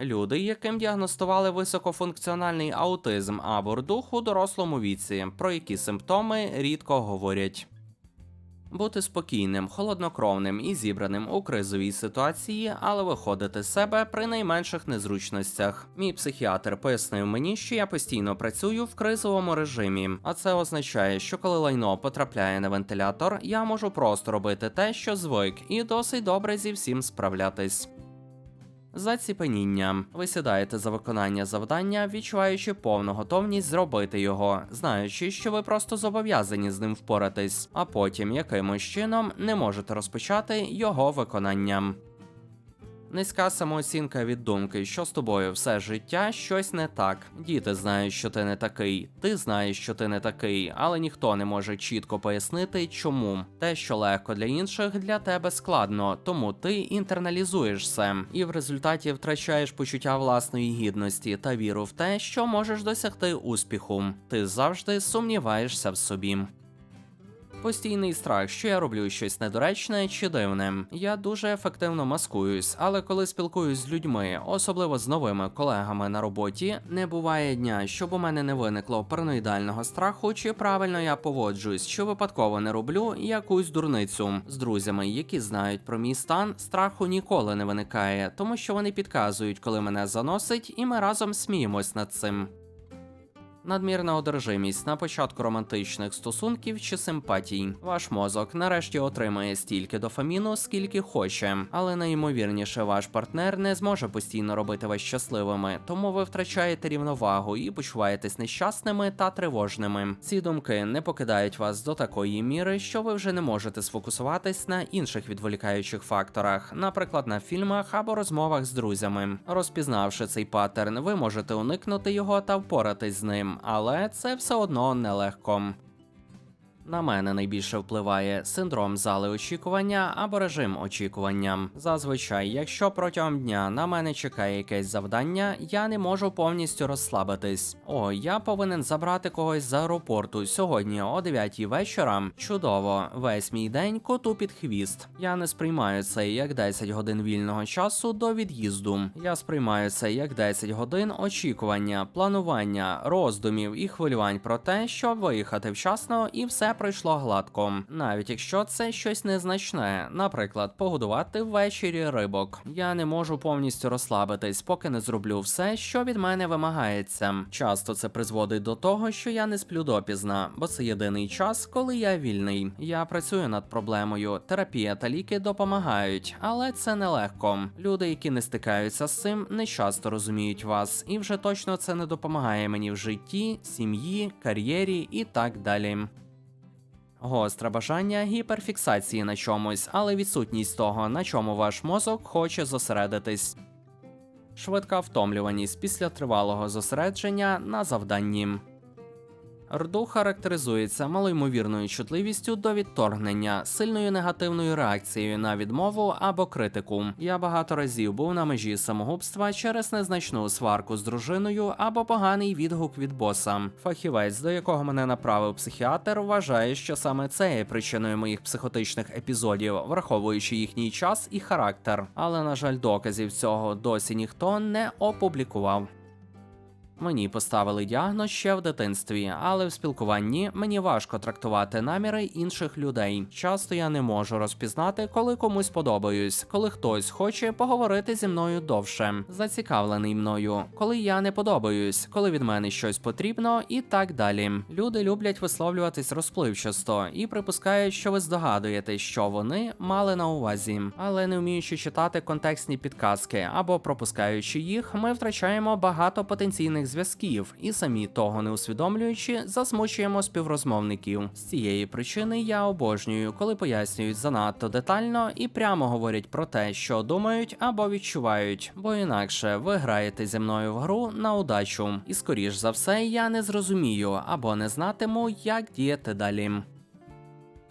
Люди, яким діагностували високофункціональний аутизм або дух у дорослому віці, про які симптоми рідко говорять. Бути спокійним, холоднокровним і зібраним у кризовій ситуації, але виходити з себе при найменших незручностях. Мій психіатр пояснив мені, що я постійно працюю в кризовому режимі, а це означає, що коли лайно потрапляє на вентилятор, я можу просто робити те, що звик, і досить добре зі всім справлятись. Заціпеніння. Ви сідаєте за виконання завдання, відчуваючи повну готовність зробити його, знаючи, що ви просто зобов'язані з ним впоратись, а потім якимось чином не можете розпочати його виконання. Низька самооцінка від думки, що з тобою все життя щось не так. Діти знають, що ти не такий, ти знаєш, що ти не такий, але ніхто не може чітко пояснити, чому. Те, що легко для інших, для тебе складно, тому ти інтерналізуєш це, і в результаті втрачаєш почуття власної гідності та віру в те, що можеш досягти успіху. Ти завжди сумніваєшся в собі. Постійний страх, що я роблю щось недоречне чи дивне. Я дуже ефективно маскуюсь, але коли спілкуюсь з людьми, особливо з новими колегами на роботі, не буває дня, щоб у мене не виникло параноїдального страху, чи правильно я поводжуюсь, що випадково не роблю якусь дурницю. З друзями, які знають про мій стан, страху ніколи не виникає, тому що вони підказують, коли мене заносить, і ми разом сміємось над цим. Надмірна одержимість на початку романтичних стосунків чи симпатій. Ваш мозок нарешті отримає стільки дофаміну, скільки хоче, але найімовірніше ваш партнер не зможе постійно робити вас щасливими, тому ви втрачаєте рівновагу і почуваєтесь нещасними та тривожними. Ці думки не покидають вас до такої міри, що ви вже не можете сфокусуватись на інших відволікаючих факторах, наприклад, на фільмах або розмовах з друзями. Розпізнавши цей паттерн, ви можете уникнути його та впоратись з ним але це все одно нелегко. На мене найбільше впливає синдром зали очікування або режим очікування. Зазвичай, якщо протягом дня на мене чекає якесь завдання, я не можу повністю розслабитись. О, я повинен забрати когось з аеропорту сьогодні о 9 вечора. Чудово, весь мій день коту під хвіст. Я не сприймаю це як 10 годин вільного часу до від'їзду. Я сприймаю це як 10 годин очікування, планування, роздумів і хвилювань про те, щоб виїхати вчасно і все пройшло гладко, навіть якщо це щось незначне, наприклад, погодувати ввечері рибок. Я не можу повністю розслабитись, поки не зроблю все, що від мене вимагається. Часто це призводить до того, що я не сплю допізна, бо це єдиний час, коли я вільний. Я працюю над проблемою, терапія та ліки допомагають, але це нелегко. Люди, які не стикаються з цим, не часто розуміють вас, і вже точно це не допомагає мені в житті, сім'ї, кар'єрі і так далі. Гостре бажання гіперфіксації на чомусь, але відсутність того, на чому ваш мозок хоче зосередитись. Швидка втомлюваність після тривалого зосередження на завданні. Рду характеризується малоймовірною чутливістю до відторгнення, сильною негативною реакцією на відмову або критику. Я багато разів був на межі самогубства через незначну сварку з дружиною або поганий відгук від боса. Фахівець, до якого мене направив психіатр, вважає, що саме це є причиною моїх психотичних епізодів, враховуючи їхній час і характер. Але на жаль, доказів цього досі ніхто не опублікував. Мені поставили діагноз ще в дитинстві, але в спілкуванні мені важко трактувати наміри інших людей. Часто я не можу розпізнати, коли комусь подобаюсь, коли хтось хоче поговорити зі мною довше, зацікавлений мною, коли я не подобаюсь, коли від мене щось потрібно, і так далі. Люди люблять висловлюватись розпливчасто і припускають, що ви здогадуєте, що вони мали на увазі, але не вміючи читати контекстні підказки або пропускаючи їх, ми втрачаємо багато потенційних зв'язків і самі того не усвідомлюючи, засмучуємо співрозмовників. З цієї причини я обожнюю, коли пояснюють занадто детально і прямо говорять про те, що думають або відчувають, бо інакше ви граєте зі мною в гру на удачу, і скоріш за все я не зрозумію або не знатиму, як діяти далі.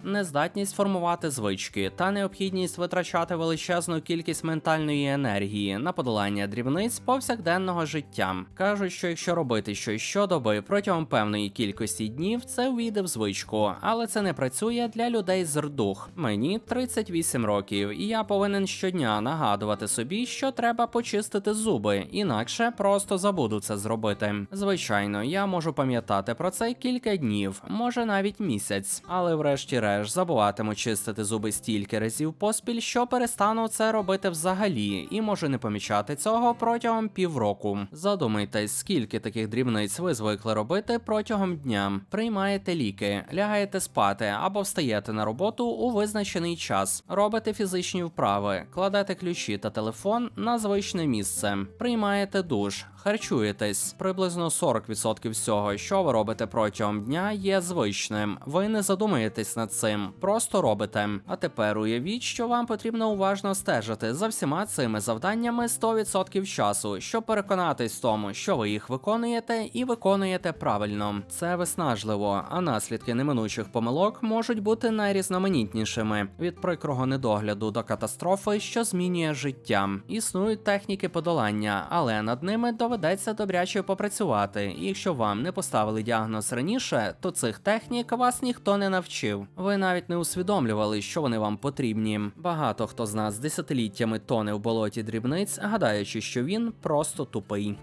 Нездатність формувати звички та необхідність витрачати величезну кількість ментальної енергії на подолання дрібниць повсякденного життя. Кажуть, що якщо робити щось щодоби протягом певної кількості днів, це увійде в звичку, але це не працює для людей з рдух. Мені 38 років, і я повинен щодня нагадувати собі, що треба почистити зуби, інакше просто забуду це зробити. Звичайно, я можу пам'ятати про це кілька днів, може навіть місяць, але врешті-решт забуватиму чистити зуби стільки разів поспіль, що перестану це робити взагалі, і можу не помічати цього протягом півроку. Задумайтесь, скільки таких дрібниць ви звикли робити протягом дня. Приймаєте ліки, лягаєте спати або встаєте на роботу у визначений час, робите фізичні вправи, кладете ключі та телефон на звичне місце, приймаєте душ, харчуєтесь. Приблизно 40% всього, що ви робите протягом дня, є звичним. Ви не задумуєтесь над цим, просто робите. А тепер уявіть, що вам потрібно уважно стежити за всіма цими завданнями 100% часу, щоб переконатись в тому, що ви їх виконуєте і виконуєте правильно. Це виснажливо, а наслідки неминучих помилок можуть бути найрізноманітнішими від прикрого недогляду до катастрофи, що змінює життя. Існують техніки подолання, але над ними доведеться добряче попрацювати. Якщо вам не поставили діагноз раніше, то цих технік вас ніхто не навчив. Ви навіть не усвідомлювали, що вони вам потрібні. Багато хто з нас десятиліттями тоне в болоті дрібниць, гадаючи, що він просто тупий.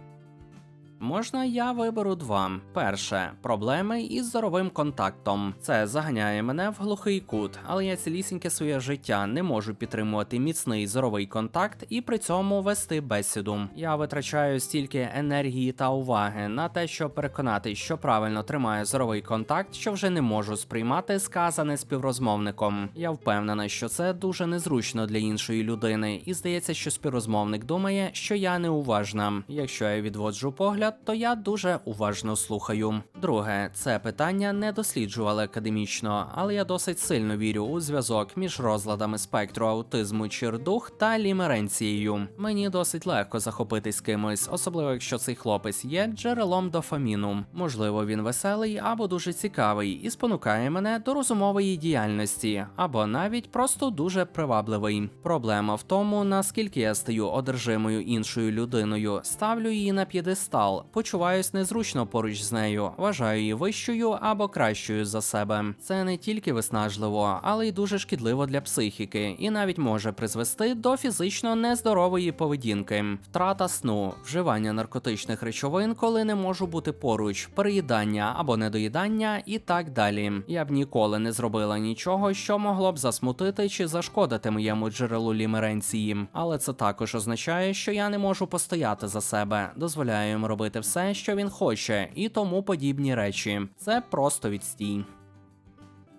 Можна я виберу два. Перше проблеми із зоровим контактом. Це заганяє мене в глухий кут, але я цілісіньке своє життя не можу підтримувати міцний зоровий контакт і при цьому вести бесіду. Я витрачаю стільки енергії та уваги на те, щоб переконати, що правильно тримаю зоровий контакт, що вже не можу сприймати сказане співрозмовником. Я впевнена, що це дуже незручно для іншої людини, і здається, що співрозмовник думає, що я неуважна. Якщо я відводжу погляд, то я дуже уважно слухаю. Друге, це питання не досліджували академічно, але я досить сильно вірю у зв'язок між розладами спектру аутизму чи рдух та лімеренцією. Мені досить легко захопитись кимось, особливо якщо цей хлопець є джерелом дофаміну. Можливо, він веселий або дуже цікавий і спонукає мене до розумової діяльності, або навіть просто дуже привабливий. Проблема в тому, наскільки я стаю одержимою іншою людиною, ставлю її на п'єдестал, почуваюсь незручно поруч з нею, вважаю її вищою або кращою за себе. Це не тільки виснажливо, але й дуже шкідливо для психіки, і навіть може призвести до фізично нездорової поведінки, втрата сну, вживання наркотичних речовин, коли не можу бути поруч, переїдання або недоїдання, і так далі. Я б ніколи не зробила нічого, що могло б засмутити чи зашкодити моєму джерелу лімеренції. Але це також означає, що я не можу постояти за себе, дозволяю йому робити все, що він хоче, і тому подібні речі. Це просто відстій.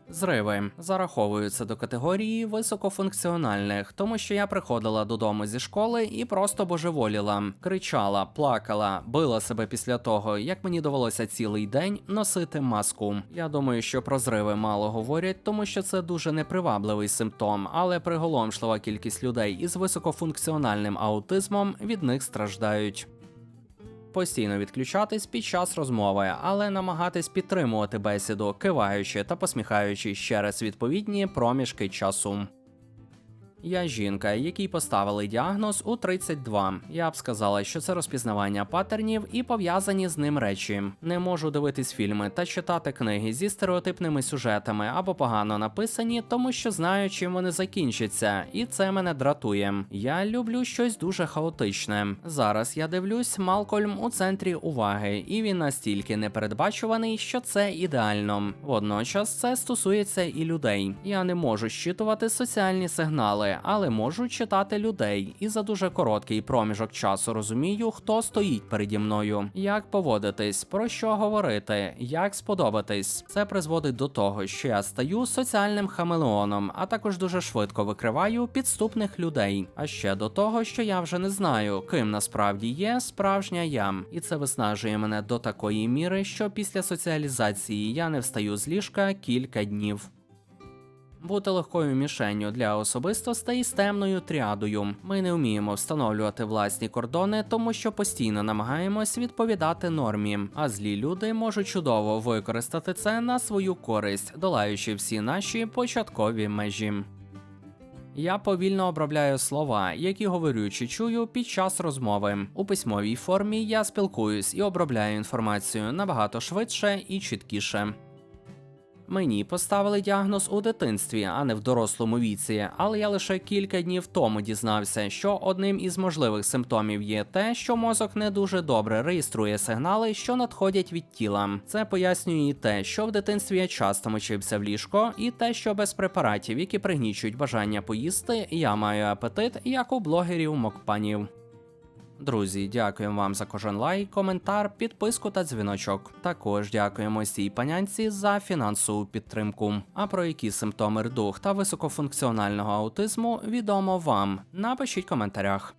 Зриви зараховуються до категорії високофункціональних, тому що я приходила додому зі школи і просто божеволіла, кричала, плакала, била себе після того, як мені довелося цілий день носити маску. Я думаю, що про зриви мало говорять, тому що це дуже непривабливий симптом, але приголомшлива кількість людей із високофункціональним аутизмом від них страждають постійно відключатись під час розмови, але намагатись підтримувати бесіду, киваючи та посміхаючись через відповідні проміжки часу. Я жінка, якій поставили діагноз у 32. Я б сказала, що це розпізнавання паттернів і пов'язані з ним речі. Не можу дивитись фільми та читати книги зі стереотипними сюжетами або погано написані, тому що знаю, чим вони закінчаться, і це мене дратує. Я люблю щось дуже хаотичне. Зараз я дивлюсь Малкольм у центрі уваги, і він настільки непередбачуваний, що це ідеально. Водночас це стосується і людей. Я не можу щитувати соціальні сигнали але можу читати людей, і за дуже короткий проміжок часу розумію, хто стоїть переді мною, як поводитись, про що говорити, як сподобатись. Це призводить до того, що я стаю соціальним хамелеоном, а також дуже швидко викриваю підступних людей. А ще до того, що я вже не знаю, ким насправді є справжня я, і це виснажує мене до такої міри, що після соціалізації я не встаю з ліжка кілька днів. Бути легкою мішенню для особистостей з темною тріадою. Ми не вміємо встановлювати власні кордони, тому що постійно намагаємось відповідати нормі. А злі люди можуть чудово використати це на свою користь, долаючи всі наші початкові межі. Я повільно обробляю слова, які говорю чи чую під час розмови. У письмовій формі я спілкуюсь і обробляю інформацію набагато швидше і чіткіше. Мені поставили діагноз у дитинстві, а не в дорослому віці, але я лише кілька днів тому дізнався, що одним із можливих симптомів є те, що мозок не дуже добре реєструє сигнали, що надходять від тіла. Це пояснює і те, що в дитинстві я часто мочився в ліжко, і те, що без препаратів, які пригнічують бажання поїсти, я маю апетит, як у блогерів мокпанів. Друзі, дякуємо вам за кожен лайк, коментар, підписку та дзвіночок. Також дякуємо цій панянці за фінансову підтримку. А про які симптоми рдух та високофункціонального аутизму відомо вам. Напишіть в коментарях.